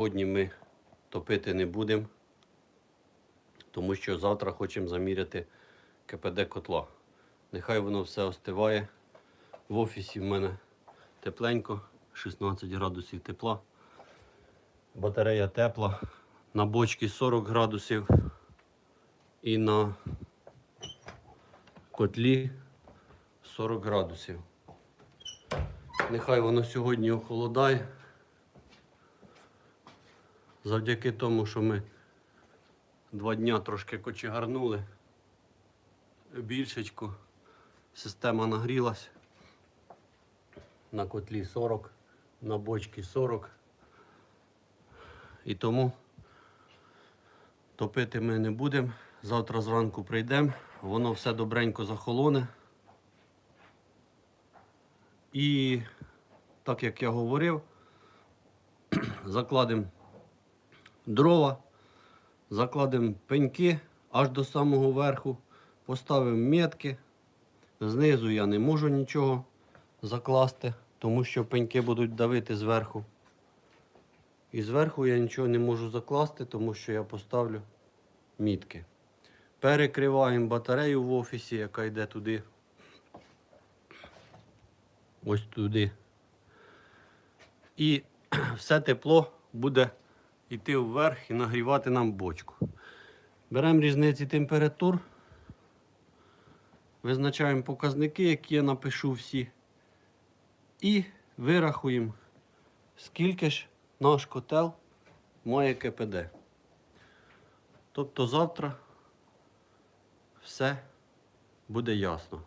Сьогодні ми топити не будемо, тому що завтра хочемо заміряти КПД котла. Нехай воно все остиває. В офісі в мене тепленько, 16 градусів тепла. Батарея тепла. На бочці 40 градусів. І на котлі 40 градусів. Нехай воно сьогодні охолодає. Завдяки тому, що ми два дня трошки кочегарнули більшечку, система нагрілась. На котлі 40, на бочці 40. І тому топити ми не будемо. Завтра зранку прийдемо, воно все добренько захолоне. І так як я говорив, закладемо дрова, закладемо пеньки аж до самого верху, поставимо метки. Знизу я не можу нічого закласти, тому що пеньки будуть давити зверху. І зверху я нічого не можу закласти, тому що я поставлю мітки. Перекриваємо батарею в офісі, яка йде туди. Ось туди. І все тепло буде йти вверх і нагрівати нам бочку. Беремо різниці температур, визначаємо показники, які я напишу всі, і вирахуємо, скільки ж наш котел має КПД. Тобто завтра все буде ясно.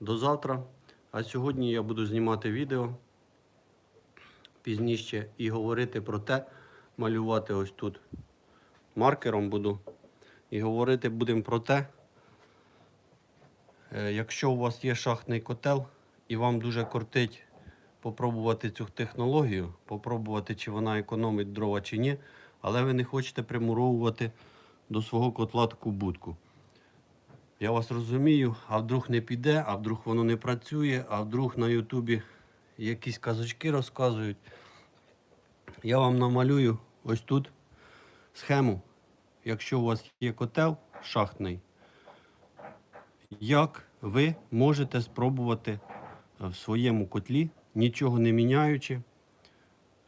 До завтра. А сьогодні я буду знімати відео пізніше і говорити про те, малювати ось тут маркером буду. І говорити будемо про те, е, якщо у вас є шахтний котел і вам дуже кортить попробувати цю технологію, попробувати, чи вона економить дрова чи ні, але ви не хочете примуровувати до свого котла таку будку. Я вас розумію, а вдруг не піде, а вдруг воно не працює, а вдруг на Ютубі якісь казочки розказують. Я вам намалюю ось тут схему, якщо у вас є котел шахтний, як ви можете спробувати в своєму котлі, нічого не міняючи,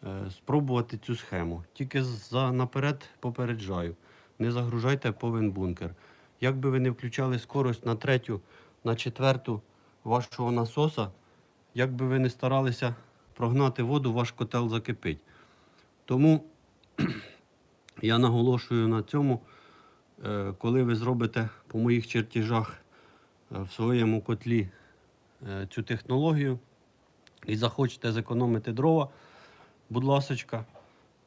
е, спробувати цю схему. Тільки за наперед попереджаю, не загружайте повен бункер. Як би ви не включали скорость на третю, на четверту вашого насоса, як би ви не старалися прогнати воду, ваш котел закипить. Тому я наголошую на цьому, е, коли ви зробите по моїх чертежах е, в своєму котлі е, цю технологію і захочете зекономити дрова, будь ласочка,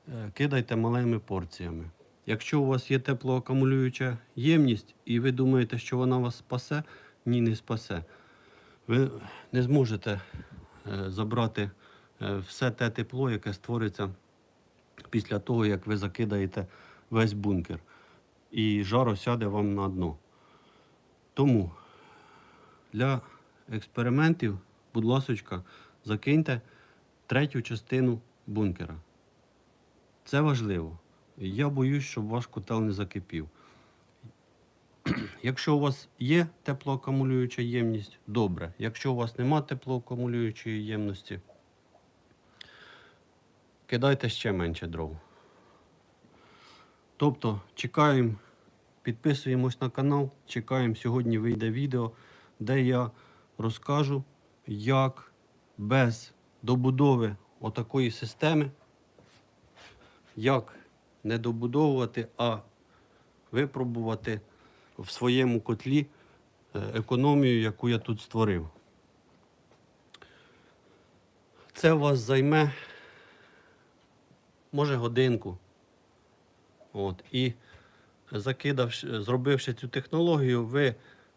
е, кидайте малими порціями. Якщо у вас є теплоакумулююча ємність і ви думаєте, що вона вас спасе, ні, не спасе. Ви не зможете забрати все те тепло, яке створиться після того, як ви закидаєте весь бункер. І жар осяде вам на дно. Тому для експериментів, будь ласочка, закиньте третю частину бункера. Це важливо. Я боюсь, щоб ваш котел не закипів. Якщо у вас є теплоакумулююча ємність, добре. Якщо у вас нема теплоакумулюючої ємності, кидайте ще менше дров. Тобто чекаємо, підписуємось на канал, чекаємо, сьогодні вийде відео, де я розкажу, як без добудови отакої системи, як не добудовувати, а випробувати в своєму котлі е, економію, яку я тут створив. Це у вас займе, може, годинку. От, і закидавши, зробивши цю технологію, ви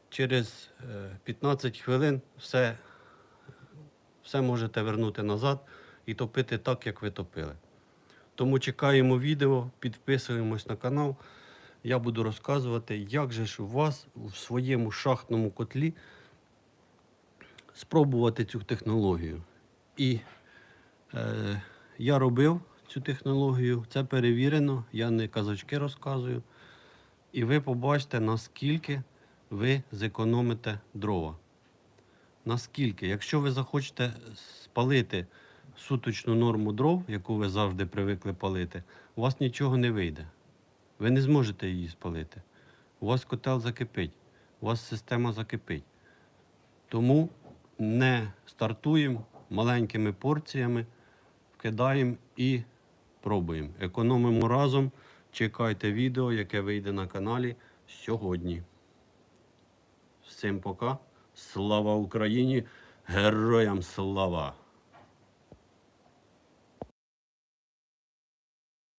через е, 15 хвилин все, все можете вернути назад і топити так, як ви топили. Тому чекаємо відео, підписуємось на канал. Я буду розказувати, як же ж у вас у своєму шахтному котлі спробувати цю технологію. І е, я робив цю технологію. Це перевірено, я не казочки розказую. І ви побачите, наскільки ви зекономите дрова. Наскільки, якщо ви захочете спалити суточну норму дров, яку ви завжди привикли палити, у вас нічого не вийде. Ви не зможете її спалити. У вас котел закипить, у вас система закипить. Тому не стартуємо маленькими порціями, вкидаємо і пробуємо. Економимо разом. Чекайте відео, яке вийде на каналі сьогодні. Всім пока. Слава Україні! Героям слава!